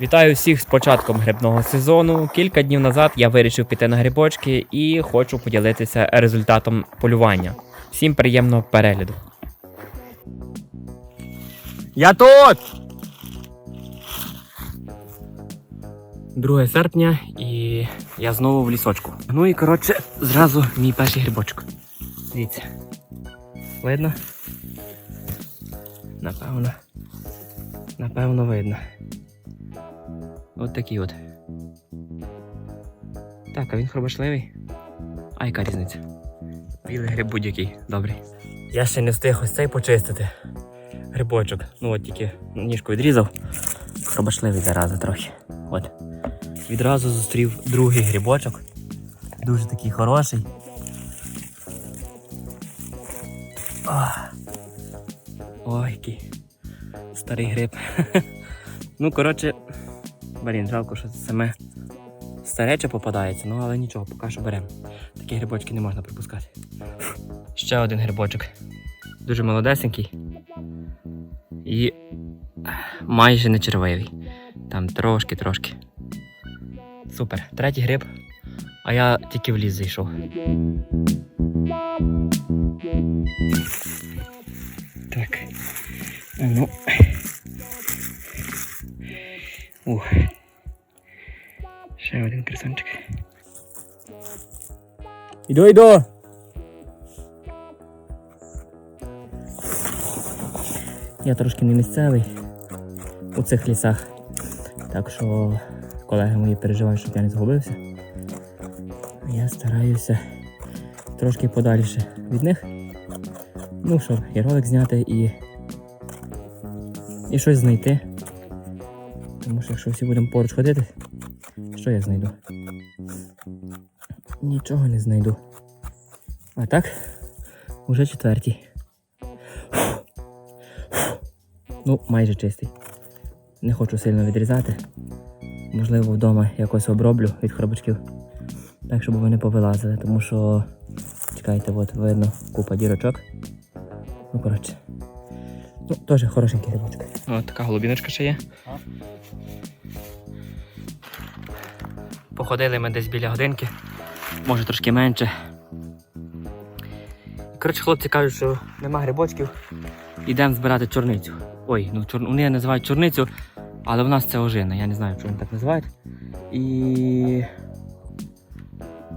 Вітаю всіх з початком грибного сезону. Кілька днів назад я вирішив піти на грибочки і хочу поділитися результатом полювання. Всім приємного перегляду. Я тут! 2 серпня і я знову в лісочку. Ну і коротше, зразу мій перший грибочок. Дивіться. Видно? Напевно. Напевно, видно. От такий от. Так, а він хробашливий. А яка різниця? Білий гриб будь-який, добрий. Я ще не встиг ось цей почистити. Грибочок. Ну от тільки ніжку відрізав. Хробашливий зараза трохи. От. Відразу зустрів другий грибочок. Дуже такий хороший. Ах. Ой, який старий гриб. ну, коротше, блін, жалко, що це саме старече попадається, ну але нічого, поки що беремо. Такі грибочки не можна пропускати. Ще один грибочок. Дуже молодесенький. І майже не червивий. Там трошки-трошки. Супер. Третій гриб. А я тільки в ліс зайшов. Так. Ну. 100%. Іду, іду! Я трошки не місцевий у цих лісах, так що колеги мої переживають, щоб я не згубився. Я стараюся трошки подальше від них. Ну, щоб і ролик зняти і і щось знайти. Тому що якщо всі будемо поруч ходити, що я знайду? Нічого не знайду. А так, уже четвертій. Ну, майже чистий. Не хочу сильно відрізати. Можливо, вдома якось оброблю від хробачків. Так, щоб вони повилазили, тому що. Чекайте, от видно купа дірочок. Ну, коротше. Ну, теж хорошенький грибочок. О, така голубіночка ще є. Походили ми десь біля годинки, може трошки менше. Коротше, хлопці кажуть, що нема грибочків. Йдемо збирати чорницю. Ой, ну чор... вони називають чорницю, але в нас це ожина. Я не знаю, що вони так називають. І.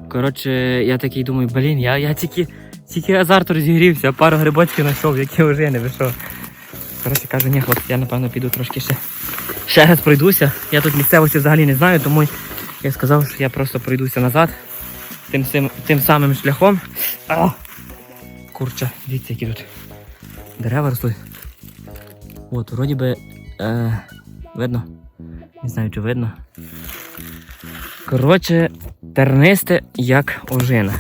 Коротше, я такий думаю, блін, я, я тільки, тільки азарт розігрівся, пару грибочків знайшов, які ожини, ви що. Коротше, кажу, ні, хлопці, я напевно піду трошки ще. Ще раз пройдуся. Я тут місцевості взагалі не знаю, тому я сказав, що я просто пройдуся назад тим, сим, тим самим шляхом. А! Курча, дивіться, які тут дерева росли. От, вроді би. Е, видно? Не знаю, чи видно. Коротше, тернисте, як ожина.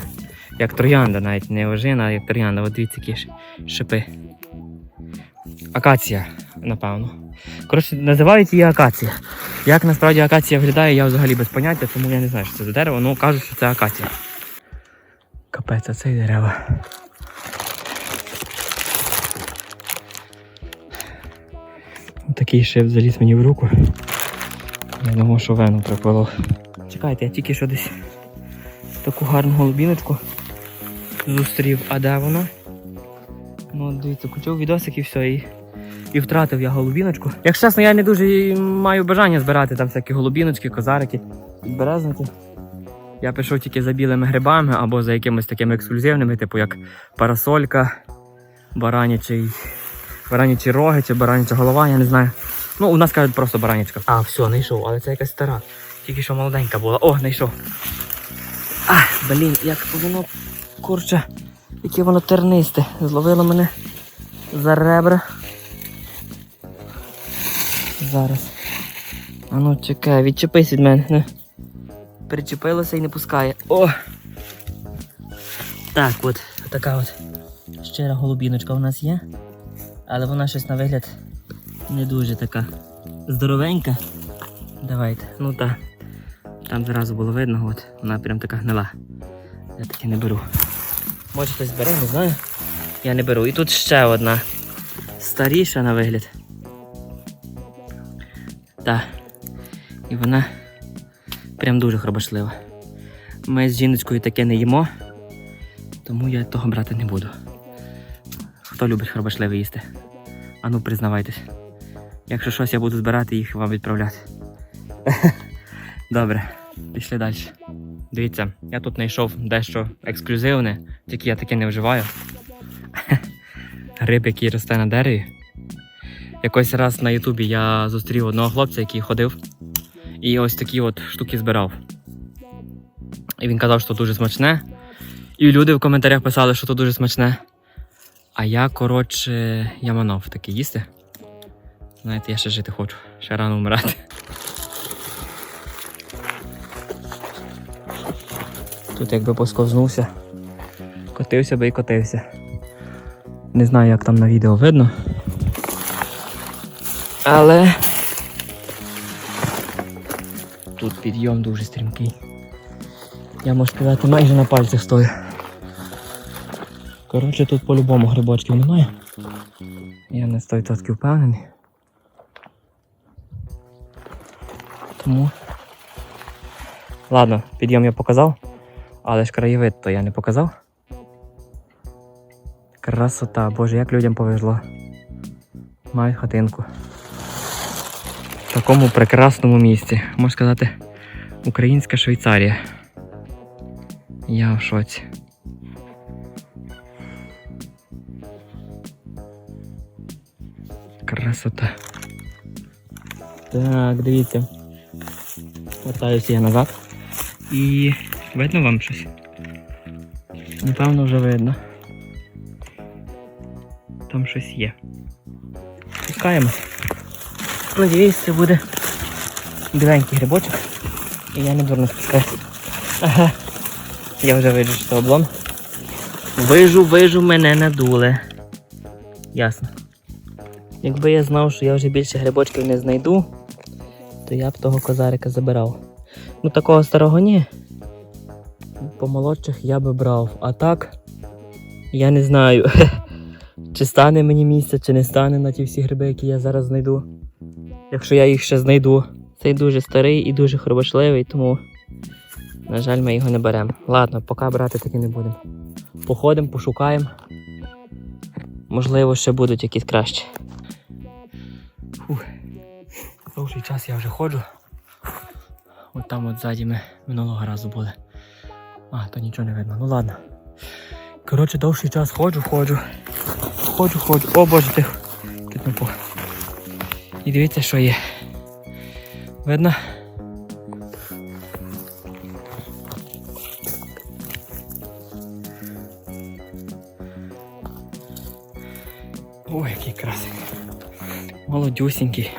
Як троянда, навіть не ожина, а як троянда. От дивіться, які шипи. Акація, напевно. Коротше, називають її акація. Як насправді акація виглядає, я взагалі без поняття, тому я не знаю, що це за дерево, ну кажуть, що це акація. Капець, а це й дерева. Такий шип заліз мені в руку. Я думав, що вену приколов. Чекайте, я тільки що десь таку гарну голубіночку зустрів. А де вона? Ну, дивіться, включив відосик і все. І, і втратив я голубіночку. Якщо чесно, я не дуже маю бажання збирати там всякі голубіночки, козарики, підберезники. Я пішов тільки за білими грибами або за якимись такими ексклюзивними, типу як парасолька, баранячий, баранячі роги чи бараняча голова, я не знаю. Ну, у нас кажуть просто баранячка. А, все, знайшов, але це якась стара. Тільки що молоденька була. О, знайшов. А, блін, як воно курче, яке воно тернисте. Зловило мене за ребра. Зараз. А ну чекай, відчепись від мене. Не. Причепилося і не пускає. О! Так, от, така от щира голубіночка у нас є. Але вона щось на вигляд не дуже така здоровенька. Давайте, ну так. Там зразу було видно, от вона прям така гнила. Я таки не беру. Може хтось бере, не знаю. Я не беру. І тут ще одна старіша на вигляд. Так. І вона прям дуже хробашлива. Ми з жіночкою таке не їмо, тому я того брати не буду. Хто любить хробашливе їсти? Ану, признавайтесь. Якщо щось я буду збирати, їх вам відправляти. Добре, пішли далі. Дивіться, я тут знайшов дещо ексклюзивне, тільки я таке не вживаю. Гриб, який росте на дереві. Якось раз на Ютубі я зустрів одного хлопця, який ходив і ось такі от штуки збирав. І він казав, що дуже смачне. І люди в коментарях писали, що то дуже смачне. А я, коротше, я манов таке їсти. Знаєте, я ще жити хочу, ще рано вмирати. Тут якби посковзнувся. Котився би і котився. Не знаю, як там на відео видно. Але тут підйом дуже стрімкий. Я можу сказати, майже на пальцях стою. Коротше, тут по-любому грибочків немає. Я не 100% впевнений. Тому. Ладно, підйом я показав, але ж краєвид то я не показав. Красота, боже, як людям повезло. Мають хатинку. В такому прекрасному місці. Можна сказати, українська Швейцарія. Я в шоці. Красота. Так, дивіться. Вертаюся я назад. І видно вам щось? Напевно, вже видно. Там щось є. Пускаємо. Сподіваюсь, це буде біленький грибочок. І я не дурно спускаю. Ага. Я вже вижу, що облом. Вижу, вижу, мене надуле. Ясно. Якби я знав, що я вже більше грибочків не знайду, то я б того козарика забирав. Ну такого старого ні. Помолодших я би брав. А так, я не знаю, чи стане мені місце, чи не стане на ті всі гриби, які я зараз знайду. Якщо я їх ще знайду. Цей дуже старий і дуже хробашливий, тому, на жаль, ми його не беремо. Ладно, поки брати таки не будемо. Походимо, пошукаємо. Можливо, ще будуть якісь кращі. Довший час я вже ходжу. От там от ззаді ми минулого разу були. А, то нічого не видно. Ну ладно. Коротше, довший час ходжу, ходжу. Ходжу, ходжу. О боже, не пух. І дивіться, що є. Видно? Ой, який красик. Молодюсінький.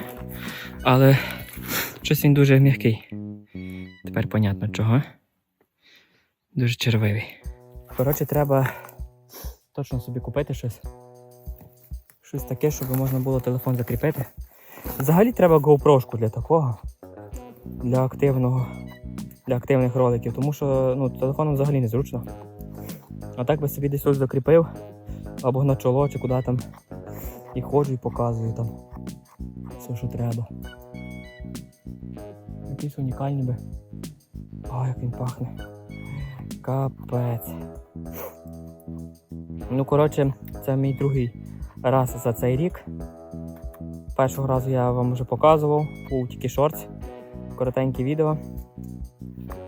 Але щось він дуже м'який. Тепер понятно чого. Дуже червивий. Коротше, треба точно собі купити щось. Щось таке, щоб можна було телефон закріпити. Взагалі треба GoPro для такого. Для активного. Для активних роликів, тому що ну, телефоном взагалі незручно. А так би собі десь ось закріпив, або на чоло, чи куди там. І ходжу і показую там все, що треба. Якийсь унікальний би. О, як він пахне. Капець. Ну, коротше, це мій другий раз за цей рік. Першого разу я вам вже показував, був тільки шортс, коротеньке відео.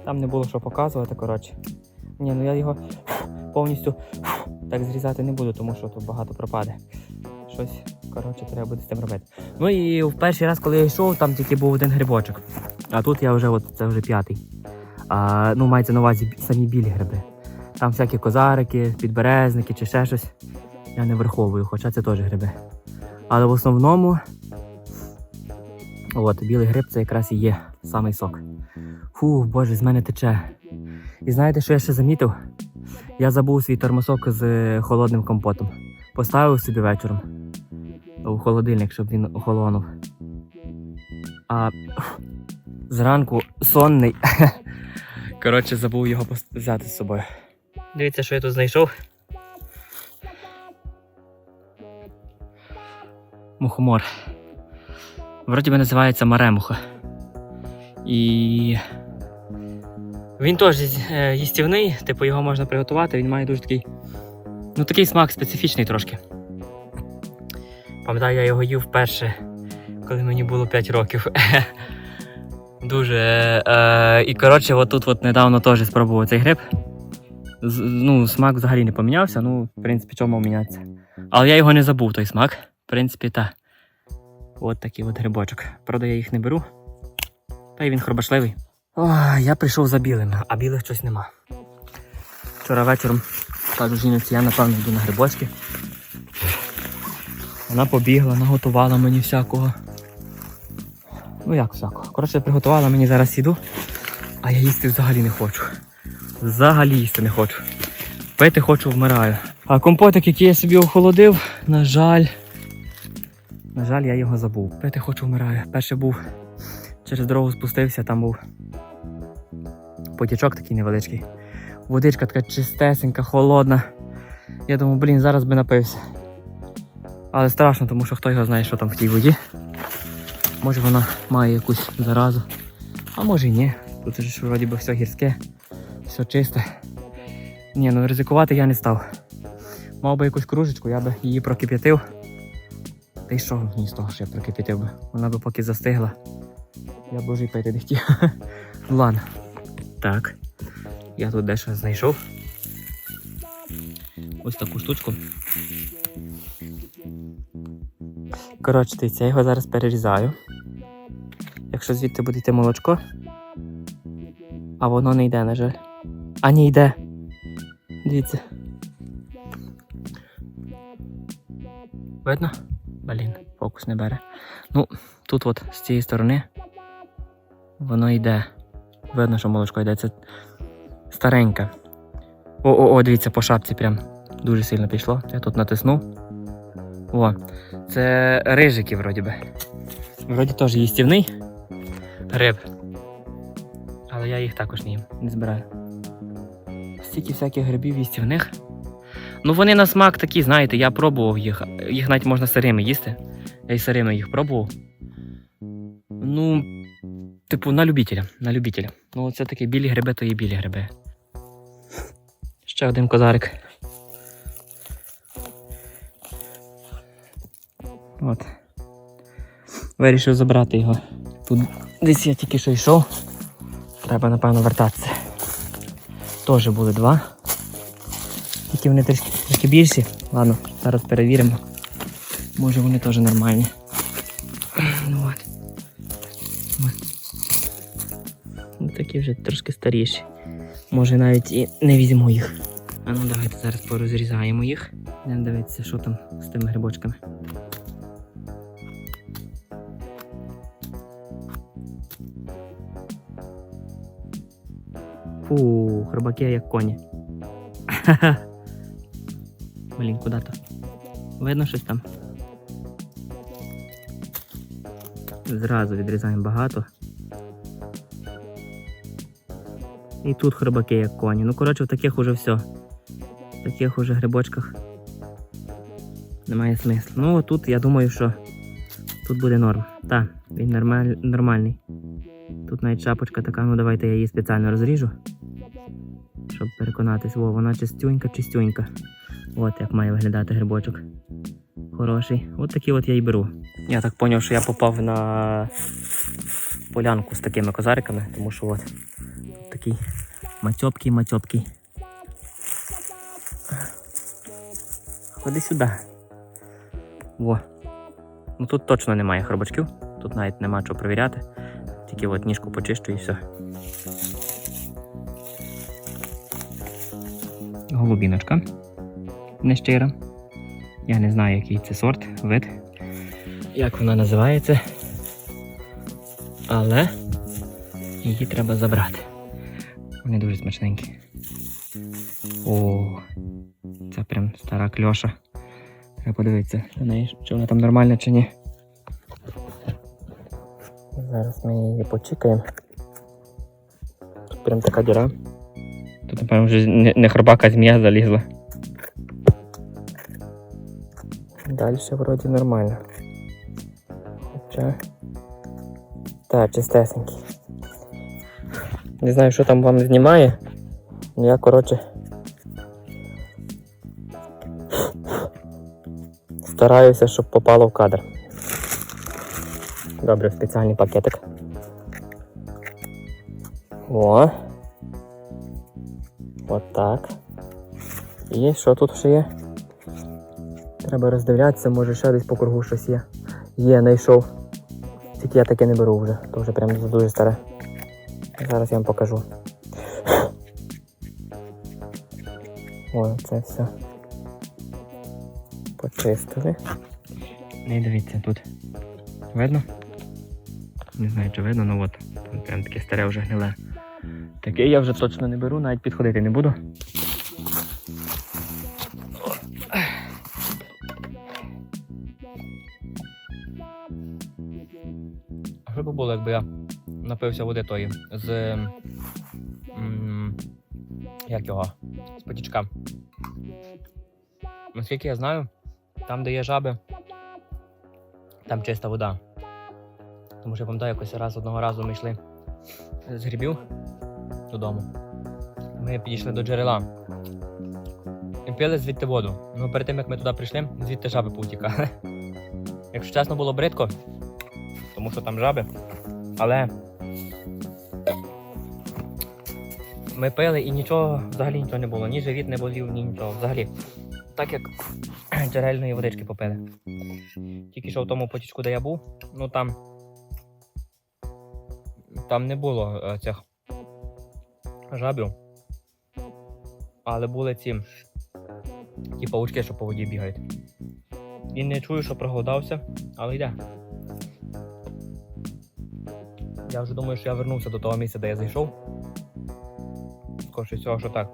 Там не було що показувати, коротше. Ні, ну я його повністю так зрізати не буду, тому що тут багато пропаде. Щось, коротше, треба буде з цим робити. Ну і в перший раз, коли я йшов, там тільки був один грибочок. А тут я вже от це вже п'ятий. А, ну, мається на увазі самі білі гриби. Там всякі козарики, підберезники чи ще щось. Я не враховую, хоча це теж гриби. Але в основному, от, білий гриб це якраз і є самий сок. Фу, боже, з мене тече. І знаєте, що я ще замітив? Я забув свій термосок з холодним компотом. Поставив собі вечором у холодильник, щоб він охолонув. А зранку сонний. Коротше, забув його взяти з собою. Дивіться, що я тут знайшов. Мухомор. Вроді би називається маремуха. І він теж е, їстівний, типу його можна приготувати, він має дуже такий. Ну, такий смак специфічний трошки. Пам'ятаю, я його їв вперше, коли мені було 5 років. Дуже. Е, і коротше, отут от недавно теж спробував цей гриб. З- ну, смак взагалі не помінявся, ну, в принципі, чому мінятися. Але я його не забув, той смак. В принципі, так. От такий от грибочок. Правда, я їх не беру. Та й він хробашливий. О, я прийшов за білим, а білих щось нема. Вчора вечором кажу жінці, я напевно йду на грибочки. Вона побігла, наготувала мені всякого. Ну як всякого. Коротше, приготувала мені зараз їду, а я їсти взагалі не хочу. Взагалі їсти не хочу. Пити хочу, вмираю. А компотик, який я собі охолодив, на жаль. На жаль, я його забув. Пити хочу, вмираю. Перший був через дорогу спустився, там був потічок такий невеличкий. Водичка така чистесенька, холодна. Я думаю, блін, зараз би напився. Але страшно, тому що хто його знає, що там в тій воді. Може вона має якусь заразу. А може і ні. Тут ж вроді би все гірське, все чисте. Ні, ну ризикувати я не став. Мав би якусь кружечку, я би її прокип'ятив. Та й що мені з того, що я прокип'ятив би? Вона би поки застигла. Я б вже й пити не хотів. Ладно. Так. Я тут дещо знайшов. Ось таку штучку. Коротше, дивіться, я його зараз перерізаю. Якщо звідти буде йти молочко, а воно не йде, на жаль. А не йде. Дивіться. Видно? Фокус не бере. Ну, тут от з цієї сторони воно йде. Видно, що молочко йде. Це стареньке. О-о-о, дивіться, по шапці прям дуже сильно пішло. Я тут натиснув. О, це рижики, вроді би. Вроді теж їстівний гриб. Але я їх також не їм, не збираю. Стільки всяких грибів їстівних. Ну вони на смак такі, знаєте, я пробував їх. Їх навіть можна сирими їсти. Я і сирими їх пробував. Ну, типу, на любителя. На любителя. Ну, це такі білі гриби, то є білі гриби. Ще один козарик. От. Вирішив забрати його. Тут десь я тільки що йшов. Треба, напевно, вертатися. Теж були два. Тільки вони трішки, трішки більші. Ладно, зараз перевіримо. Може вони теж нормальні. Ну от. Ну, такі вже трошки старіші. Може навіть і не візьму їх. А ну давайте зараз порозрізаємо їх. Йдемо дивитися, що там з тими грибочками. Фу, хробаки як коні. Блін, куди то? Видно щось там? Зразу відрізаємо багато. І тут хробаки як коні. Ну, коротше, в таких уже все. В таких уже грибочках немає смислу. Ну, тут я думаю, що тут буде норм. Так, він нормаль... нормальний. Тут навіть шапочка така, ну давайте я її спеціально розріжу. Щоб переконатись, о, вона чистюнька, чистюнька. От як має виглядати грибочок. Хороший. От такий от я і беру. Я так зрозумів, що я попав на полянку з такими козариками, тому що от такий мацьопкий, мацьопкий. Ходи сюди. Во. Ну тут точно немає хробачків, тут навіть нема чого перевіряти. Тільки от ніжку почищу і все. Голубіночка. Нещира. Я не знаю, який це сорт, вид, як вона називається. Але її треба забрати. Вони дуже смачненькі. О, це прям стара кльоша. Треба подивитися на неї, чи вона там нормальна чи ні. Зараз ми її почекаємо. Тут прям така діра. Тут, напевно, вже не, хробака, змія залізла. Далі вроді нормально. Хоча. Так, чистесенький. Не знаю, що там вам знімає. Ну я, коротше. Стараюся, щоб попало в кадр. Добре, спеціальний пакетик. О. От так. І що тут ще є? Треба роздивлятися, може ще десь по кругу щось є. Є, знайшов. Я таке не беру вже, то вже прям дуже старе. Зараз я вам покажу. О, це все. Почистили. Не дивіться тут. Видно? Не знаю, чи видно, ну от. Прям таке старе вже гниле. Таке я вже точно не беру, навіть підходити не буду. Що б було, якби я напився води тої з. м, як його? З потічка. Наскільки я знаю, там, де є жаби, там чиста вода. Тому що я пам'ятаю, якось раз одного разу ми йшли з грибів додому. Ми підійшли до джерела. І пили звідти воду. Ну перед тим як ми туди прийшли, звідти жаби повтікали. Якщо чесно, було бридко, тому що там жаби. Але ми пили і нічого, взагалі нічого не було. Ні живіт не болів, ні нічого. Взагалі. Так як джерельної водички попили. Тільки що в тому потічку, де я був, ну там. Там не було е, цих жабів. Але були ці ті паучки, що по воді бігають. І не чую, що проголодався, але йде. Я вже думаю, що я вернувся до того місця, де я зайшов. Скоріше всього, що так.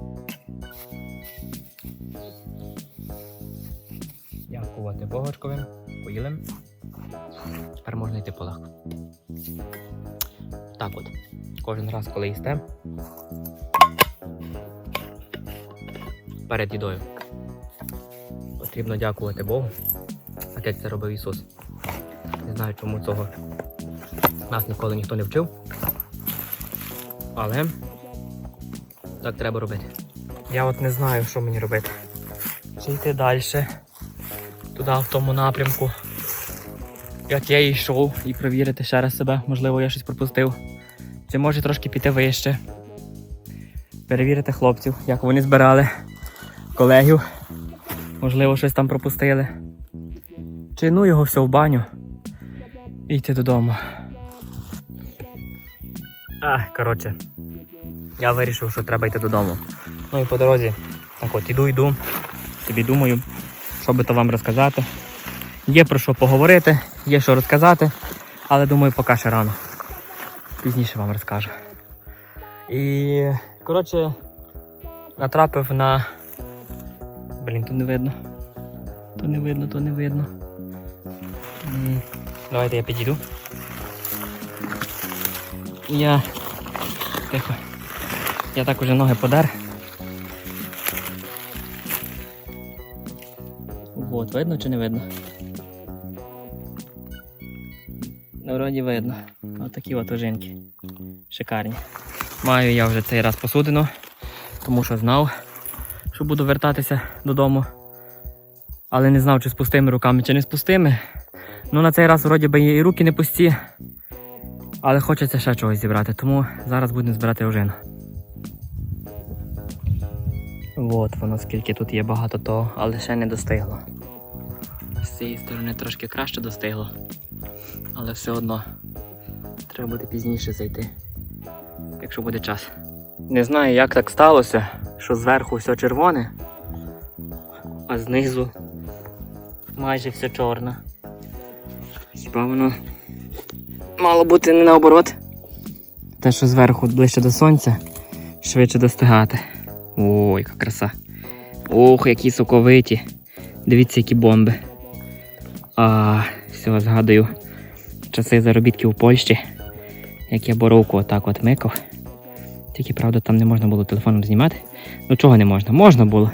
Дякувати Богочкові. Поїли. Тепер можна йти полегко. Так от. Кожен раз, коли їсте. Перед їдою. Потрібно дякувати Богу. Так як це робив Ісус. Не знаю, чому цього нас ніколи ніхто не вчив. Але так треба робити. Я от не знаю, що мені робити. Чи йти далі, туди, в тому напрямку. Як я йшов і провірити ще раз себе, можливо, я щось пропустив. Чи може трошки піти вище. Перевірити хлопців, як вони збирали колегів. Можливо, щось там пропустили. Чи ну його все в баню і йти додому. А, коротше, я вирішив, що треба йти додому. Ну і по дорозі, так от іду, йду. Собі думаю, що би то вам розказати. Є про що поговорити, є що розказати, але думаю, поки ще рано. Пізніше вам розкажу. І, коротше, натрапив на. Блін, тут не видно. То не видно, то не видно. Давайте я підійду. Я. Тихо. Я так уже ноги подер. Вот, видно чи не видно? Ну, вроді видно. Отакі от ожинки. Шикарні. Маю я вже цей раз посудину, тому що знав, що буду вертатися додому. Але не знав, чи з пустими руками, чи не з пустими. Ну на цей раз вроді би і руки не пусті. Але хочеться ще чогось зібрати, тому зараз будемо збирати ожину. От воно скільки тут є багато того, але ще не достигло. З цієї сторони трошки краще достигло. Але все одно треба буде пізніше зайти, якщо буде час. Не знаю, як так сталося, що зверху все червоне, а знизу майже все чорне. Хіба воно мало бути не наоборот. Те, що зверху ближче до сонця, швидше достигати. Ой, яка краса. Ох, які соковиті. Дивіться, які бомби. А, все, згадую часи заробітків у Польщі, як я боровку отак от микав. Тільки, правда, там не можна було телефоном знімати. Ну чого не можна? Можна було.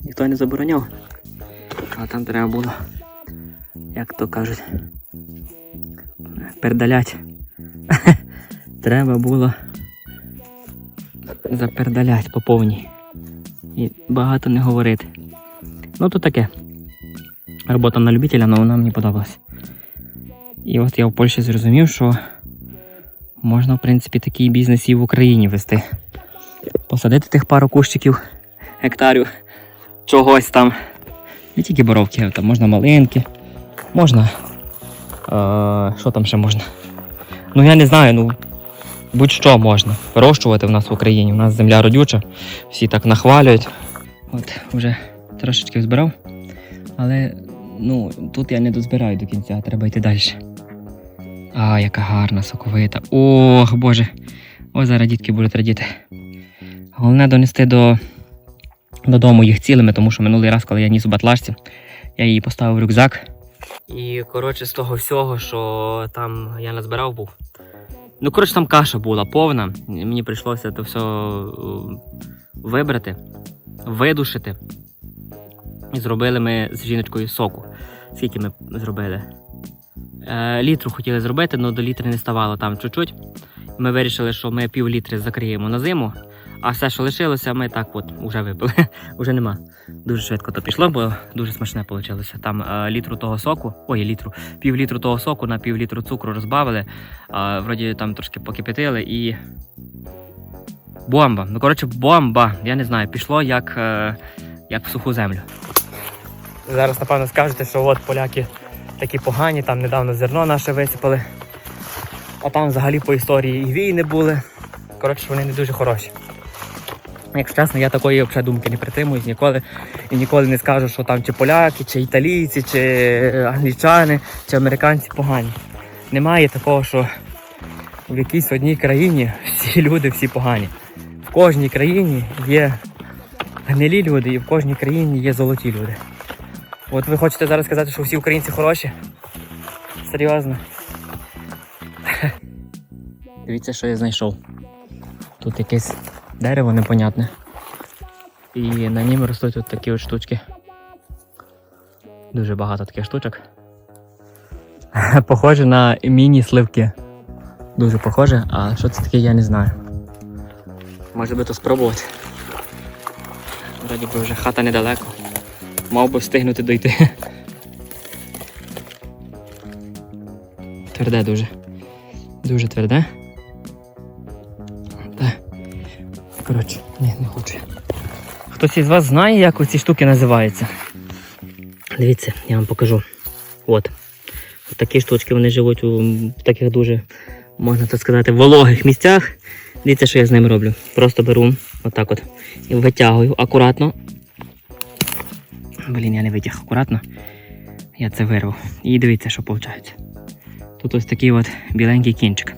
Ніхто не забороняв. А там треба було, як то кажуть, передалять. треба було запердалять по повній. І багато не говорити. Ну то таке. Робота на любителя, але вона мені подобалась. І от я в Польщі зрозумів, що можна, в принципі, такий бізнес і в Україні вести. Посадити тих пару кущиків, гектарів, чогось там. Не тільки боровки, там можна малинки, можна. Е, що там ще можна? Ну я не знаю, ну будь-що можна вирощувати в нас в Україні. У нас земля родюча, всі так нахвалюють. От вже трошечки збирав, але ну, тут я не дозбираю до кінця, треба йти далі. А, яка гарна, соковита. Ох, Боже. Ось зараз дітки будуть радіти. Головне донести до, додому їх цілими, тому що минулий раз, коли я ніс у батлашці, я її поставив в рюкзак. І коротше, з того всього, що там я назбирав був. Ну, коротше, там каша була повна. Мені прийшлося це все е, вибрати, видушити. І зробили ми з жіночкою соку. Скільки ми зробили? Е, літру хотіли зробити, але до літри не ставало там чуть-чуть. Ми вирішили, що ми пів літри закриємо на зиму, а все, що лишилося, ми так от уже випили. Уже нема. Дуже швидко то пішло, бо дуже смачне вийшло. Там е, літру того соку, ой, літру, пів літру того соку на пів літру цукру розбавили. Е, вроді там трошки покипятили і. Бомба. Ну, коротше, бомба. Я не знаю, пішло як, е, як в суху землю. Зараз, напевно, скажете, що от поляки такі погані, там недавно зерно наше висипали. А там взагалі по історії і війни були. Коротше, вони не дуже хороші. Якщо чесно, я такої взагалі думки не притримуюсь ніколи. І ніколи не скажу, що там чи поляки, чи італійці, чи англічани, чи американці погані. Немає такого, що в якійсь одній країні всі люди всі погані. В кожній країні є гнилі люди, і в кожній країні є золоті люди. От ви хочете зараз сказати, що всі українці хороші? Серйозно? Дивіться, що я знайшов. Тут якесь дерево непонятне. І на нім ростуть от такі от штучки. Дуже багато таких штучок. Похоже на міні-сливки. Дуже похоже, а що це таке, я не знаю. Може би то спробувати. Вроді би вже хата недалеко. Мав би встигнути дойти. Тверде дуже. Дуже тверде. Коротше, ні, не хочу. Хтось із вас знає, як оці штуки називаються? Дивіться, я вам покажу. От. От такі штучки вони живуть у таких дуже, можна так сказати, вологих місцях. Дивіться, що я з ним роблю. Просто беру отак от і витягую акуратно. Блін, я не витяг акуратно. Я це вирвав. І дивіться, що виходить. Тут ось такий от біленький кінчик.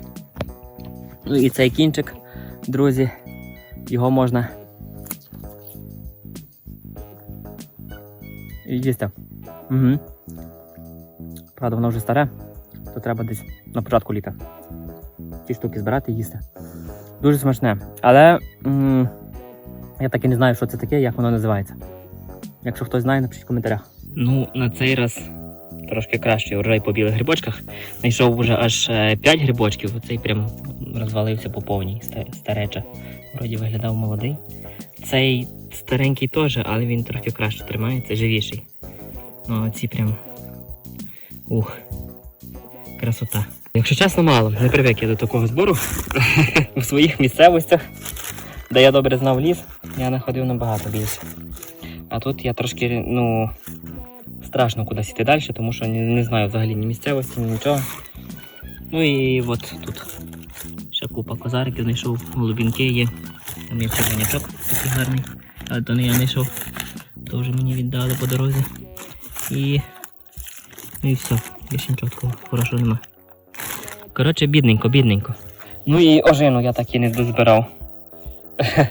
Ну і цей кінчик, друзі, його можна. Їсти. Угу. Правда, воно вже старе, то треба десь на початку літа. Ці штуки збирати і їсти. Дуже смачне. Але м- я так і не знаю, що це таке, як воно називається. Якщо хтось знає, напишіть в коментарях. Ну, на цей раз трошки кращий урожай по білих грибочках. Знайшов вже аж 5 грибочків. Оцей прям розвалився по повній ста- стареча. Вроді виглядав молодий. Цей старенький теж, але він трохи краще тримається, живіший. Ну, а ці прям. Ух. Красота. Якщо чесно, мало, не привик я до такого збору у своїх місцевостях, де я добре знав ліс, я знаходив набагато більше. А тут я трошки, ну, страшно кудись йти далі, тому що не знаю взагалі ні місцевості, ні нічого. Ну і от тут ще купа козариків знайшов, голубінки є. Там є червонячок такий гарний, але то не я знайшов. Вже мені віддали по дорозі. І. Ну і все, більше нічого такого хорошого нема. Коротше, бідненько, бідненько. Ну і ожину я так і не дозбирав.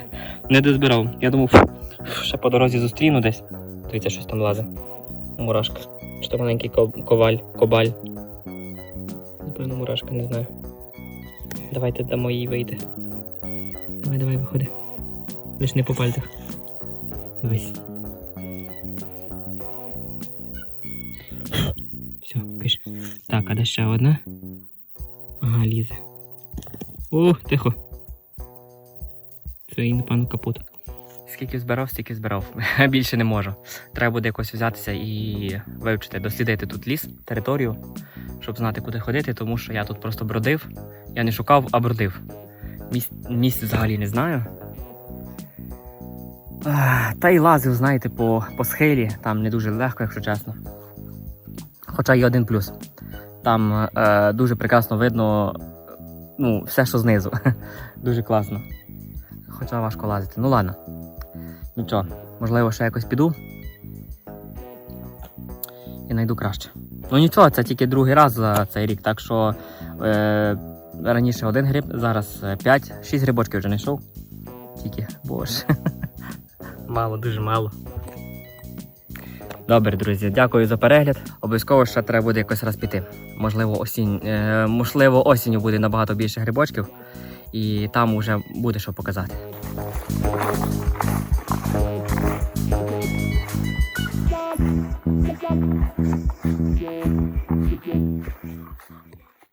не дозбирав. Я думав, ще по дорозі зустріну десь. Дивіться, щось там лазить. Мурашка. Чи то маленький ко- коваль, кобаль. Напевно, мурашка, не знаю. Давайте дамо їй вийти. Давай, давай, виходи. Лиш не по пальцях. Дивись. Все, киш. Так, а де ще одна? Ага, лізе. О, тихо. Це і, напевно, капут. Скільки збирав, стільки збирав. Більше не можу. Треба буде якось взятися і вивчити, дослідити тут ліс, територію, щоб знати, куди ходити, тому що я тут просто бродив. Я не шукав, а бродив. Місць, місць взагалі не знаю. Та й лазив, знаєте, по, по схилі, там не дуже легко, якщо чесно. Хоча є один плюс. Там е, дуже прекрасно видно ну, все, що знизу. дуже класно. Хоча важко лазити. Ну ладно. Нічого, можливо, ще якось піду. І знайду краще. Ну нічого, це тільки другий раз за цей рік, так що е, раніше один гриб, зараз 5-6 грибочків вже знайшов. Тільки, боже. Мало, дуже мало. Добре, друзі, дякую за перегляд. Обов'язково ще треба буде якось раз піти. Можливо, осінь, е, можливо, осінню буде набагато більше грибочків, і там вже буде що показати. Thank you.